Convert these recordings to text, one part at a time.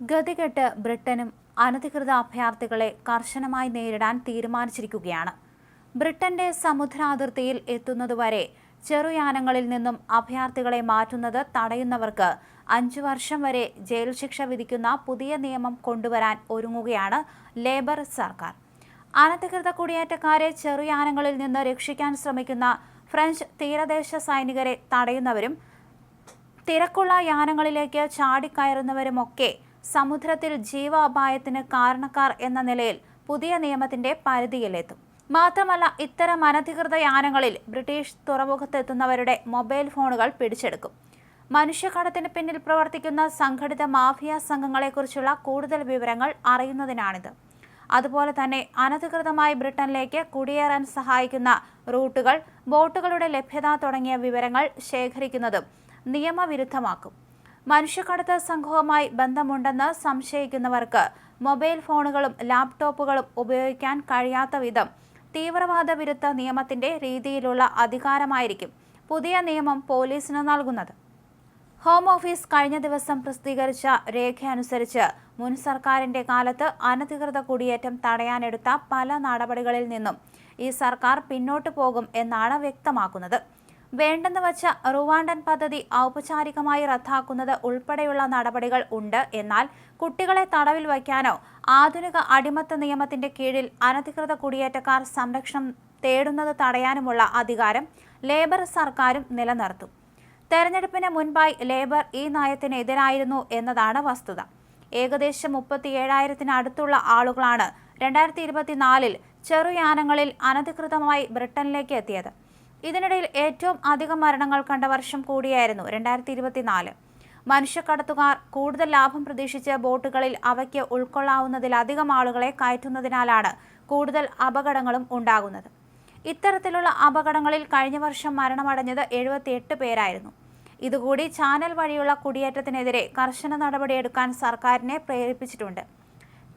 ഗതികെട്ട് ബ്രിട്ടനും അനധികൃത അഭയാർത്ഥികളെ കർശനമായി നേരിടാൻ തീരുമാനിച്ചിരിക്കുകയാണ്. ബ്രിട്ടന്റെ സമുദ്രാതിർത്തിയിൽ എത്തുന്നതുവരെ ചെറുയാനങ്ങളിൽ നിന്നും അഭയാർത്ഥികളെ മാറ്റുന്നത് തടയുന്നവർക്ക് അഞ്ചു വർഷം വരെ ജയിൽ ശിക്ഷ വിധിക്കുന്ന പുതിയ നിയമം കൊണ്ടുവരാൻ ഒരുങ്ങുകയാണ് ലേബർ സർക്കാർ. അനധികൃത കുടിയേറ്റക്കാരെ ചെറുയാനങ്ങളിൽ നിന്ന് രക്ഷിക്കാൻ ശ്രമിക്കുന്ന ഫ്രഞ്ച് തീരദേശ സൈനികരെ തടയുന്നവരും തിരക്കുള്ള യാനങ്ങളിലേക്ക് ചാടിക്കയറുന്നവരുമൊക്കെ സമുദ്രത്തിൽ ജീവാപായത്തിന് കാരണക്കാർ എന്ന നിലയിൽ പുതിയ നിയമത്തിന്റെ പരിധിയിലെത്തും. മാത്രമല്ല ഇത്തരം അനധികൃത യാനങ്ങളിൽ ബ്രിട്ടീഷ് തുറമുഖത്തെത്തുന്നവരുടെ മൊബൈൽ ഫോണുകൾ പിടിച്ചെടുക്കും. മനുഷ്യക്കടത്തിന് പിന്നിൽ പ്രവർത്തിക്കുന്ന സംഘടിത മാഫിയ സംഘങ്ങളെക്കുറിച്ചുള്ള കൂടുതൽ വിവരങ്ങൾ അറിയുന്നതിനാണിത്. അതുപോലെ തന്നെ അനധികൃതമായി ബ്രിട്ടനിലേക്ക് കുടിയേറാൻ സഹായിക്കുന്ന റൂട്ടുകൾ ബോട്ടുകളുടെ ലഭ്യത തുടങ്ങിയ വിവരങ്ങൾ ശേഖരിക്കുന്നതും നിയമവിരുദ്ധമാക്കും. മനുഷ്യക്കടത്ത് സംഘവുമായി ബന്ധമുണ്ടെന്ന് സംശയിക്കുന്നവർക്ക് മൊബൈൽ ഫോണുകളും ലാപ്ടോപ്പുകളും ഉപയോഗിക്കാൻ കഴിയാത്ത വിധം തീവ്രവാദ വിരുദ്ധ നിയമത്തിന്റെ രീതിയിലുള്ള അധികാരമായിരിക്കും പുതിയ നിയമം പോലീസിന് നൽകുന്നത്. ഹോം ഓഫീസ് കഴിഞ്ഞ ദിവസം പ്രസിദ്ധീകരിച്ച രേഖയനുസരിച്ച് മുൻ സർക്കാരിന്റെ കാലത്ത് അനധികൃത കുടിയേറ്റം തടയാനെടുത്ത പല നടപടികളിൽ നിന്നും ഈ സർക്കാർ പിന്നോട്ടു പോകും എന്നാണ് വ്യക്തമാക്കുന്നത്. വേണ്ടെന്ന് വച്ച റുവാണ്ടൻ പദ്ധതി ഔപചാരികമായി റദ്ദാക്കുന്നത് ഉൾപ്പെടെയുള്ള നടപടികൾ ഉണ്ട്. എന്നാൽ കുട്ടികളെ തടവിൽ വയ്ക്കാനോ ആധുനിക അടിമത്ത നിയമത്തിന്റെ കീഴിൽ അനധികൃത കുടിയേറ്റക്കാർ സംരക്ഷണം തേടുന്നത് തടയാനുമുള്ള അധികാരം ലേബർ സർക്കാരും നിലനിർത്തും. തെരഞ്ഞെടുപ്പിന് മുൻപായി ലേബർ ഈ നയത്തിനെതിരായിരുന്നു എന്നതാണ് വസ്തുത. ഏകദേശം മുപ്പത്തി അടുത്തുള്ള ആളുകളാണ് രണ്ടായിരത്തി ഇരുപത്തിനാലിൽ ചെറുയാനങ്ങളിൽ അനധികൃതമായി ബ്രിട്ടനിലേക്ക് എത്തിയത്. ഇതിനിടയിൽ ഏറ്റവും അധികം മരണങ്ങൾ കണ്ട വർഷം കൂടിയായിരുന്നു രണ്ടായിരത്തി ഇരുപത്തിനാല് മനുഷ്യക്കടത്തുകാർ കൂടുതൽ ലാഭം പ്രതീക്ഷിച്ച് ബോട്ടുകളിൽ അവയ്ക്ക് ഉൾക്കൊള്ളാവുന്നതിലധികം ആളുകളെ കയറ്റുന്നതിനാലാണ് കൂടുതൽ അപകടങ്ങളും ഉണ്ടാകുന്നത്. ഇത്തരത്തിലുള്ള അപകടങ്ങളിൽ കഴിഞ്ഞ വർഷം മരണമടഞ്ഞത് എഴുപത്തിയെട്ട് പേരായിരുന്നു. ഇതുകൂടി ചാനൽ വഴിയുള്ള കുടിയേറ്റത്തിനെതിരെ കർശന നടപടിയെടുക്കാൻ സർക്കാരിനെ പ്രേരിപ്പിച്ചിട്ടുണ്ട്.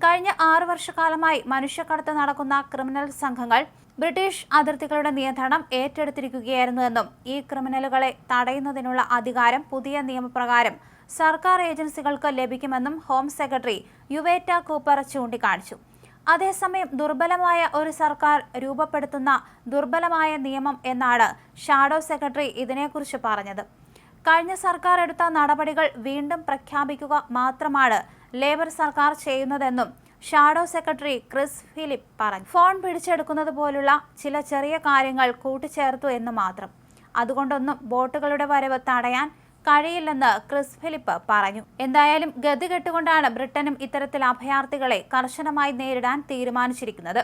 കഴിഞ്ഞ ആറു വർഷക്കാലമായി മനുഷ്യക്കടത്ത് നടക്കുന്ന ക്രിമിനൽ സംഘങ്ങൾ ബ്രിട്ടീഷ് അതിർത്തികളുടെ നിയന്ത്രണം ഏറ്റെടുത്തിരിക്കുകയായിരുന്നുവെന്നും ഈ ക്രിമിനലുകളെ തടയുന്നതിനുള്ള അധികാരം പുതിയ നിയമപ്രകാരം സർക്കാർ ഏജൻസികൾക്ക് ലഭിക്കുമെന്നും ഹോം സെക്രട്ടറി യുവേറ്റ കൂപ്പർ ചൂണ്ടിക്കാണിച്ചു. അതേസമയം ദുർബലമായ ഒരു സർക്കാർ രൂപപ്പെടുത്തുന്ന ദുർബലമായ നിയമം എന്നാണ് ഷാഡോ സെക്രട്ടറി ഇതിനെക്കുറിച്ച് പറഞ്ഞത്. കഴിഞ്ഞ സർക്കാർ എടുത്ത നടപടികൾ വീണ്ടും പ്രഖ്യാപിക്കുക മാത്രമാണ് ലേബർ സർക്കാർ ചെയ്യുന്നതെന്നും ഷാഡോ സെക്രട്ടറി ക്രിസ് ഫിലിപ്പ് പറഞ്ഞു. ഫോൺ പിടിച്ചെടുക്കുന്നത് പോലുള്ള ചില ചെറിയ കാര്യങ്ങൾ കൂട്ടിച്ചേർത്തു എന്ന് മാത്രം. അതുകൊണ്ടൊന്നും ബോട്ടുകളുടെ വരവ് തടയാൻ കഴിയില്ലെന്ന് ക്രിസ് ഫിലിപ്പ് പറഞ്ഞു. എന്തായാലും ഗതി കെട്ടുകൊണ്ടാണ് ബ്രിട്ടനും ഇത്തരത്തിൽ അഭയാർത്ഥികളെ കർശനമായി നേരിടാൻ തീരുമാനിച്ചിരിക്കുന്നത്.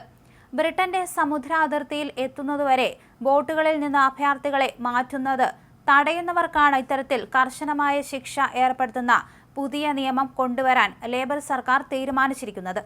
ബ്രിട്ടന്റെ സമുദ്ര അതിർത്തിയിൽ എത്തുന്നതുവരെ ബോട്ടുകളിൽ നിന്ന് അഭയാർത്ഥികളെ മാറ്റുന്നത് തടയുന്നവർക്കാണ് ഇത്തരത്തിൽ കർശനമായ ശിക്ഷ ഏർപ്പെടുത്തുന്ന പുതിയ നിയമം കൊണ്ടുവരാൻ ലേബർ സർക്കാർ തീരുമാനിച്ചിരിക്കുന്നത്.